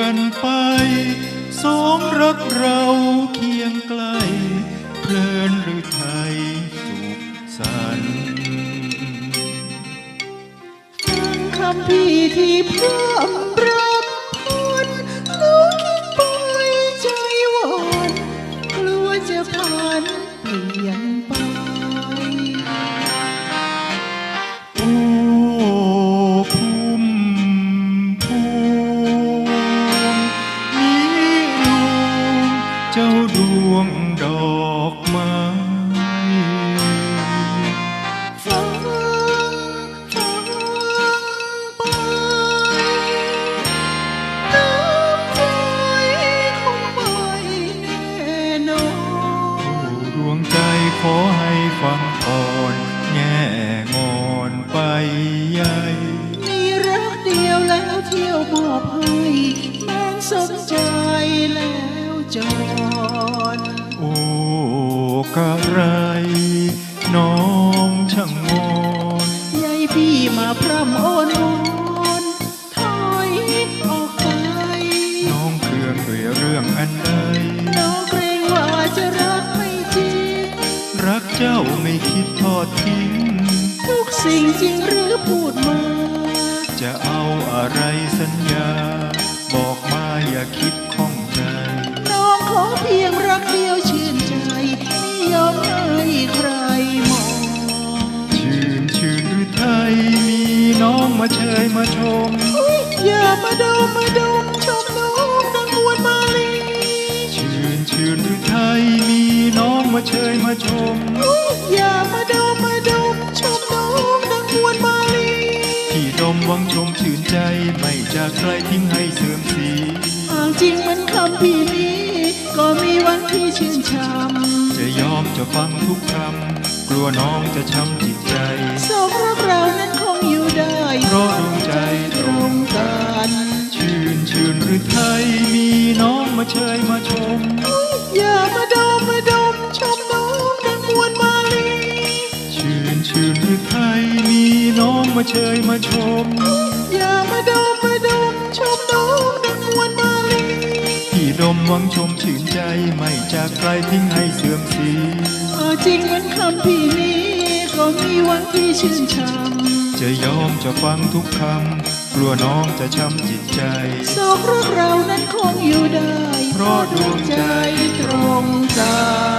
กันไป สองรักเราเคียงไกล เพลินหรือไทยสุขสันต์ฟังคำพี่ที่พร่ ฟังก่อนแง่งอนไปใหญ่มีรักเดียวแล้วเที่ยวมอบให้แม้นสนใจแล้วจรโอ้กะไรน้อง เจ้าไม่คิดทอดทิ้ง ทุกสิ่งจริงหรือพูดมา จะเอาอะไรสัญญา บอกมาอย่าคิดข้องใจ น้องขอเพียงรักเดียวชื่นใจไม่ยอมให้ใครมอง ชื่นชื่นหรือไทยมีน้องมาเชยมาชม มาเชยมาชมอุ๊ยอย่ามาดมมาดมชมน้องดังอวนมาลีที่ดมหวังชมชื่นใจไม่จากใครทิ้งให้เสื่อมสีหากจริงเหมันคำพี่นี้ ก็มีวันที่ชื่นชมจะยอมจะฟังทุกคำกลัวน้องจะช้ำจิตใจสองรักเรานั้นคงอยู่ได้เพราะดวงใจ มาเชยมาชม อย่ามาดมมาดมชมน้องดังอวนมาลีที่ดมหวังชมชื่นใจไม่จากใครทิ้งให้เสื่อมสีเอาจริงเหมันคำพี่นี้ ก็มีวันที่ชื่นชมจะยอมจะฟังทุกคำ กลัวน้องจะช้ำจิตใจสองรักเรานั้นคงอยู่ได้ เพราะดวงใจต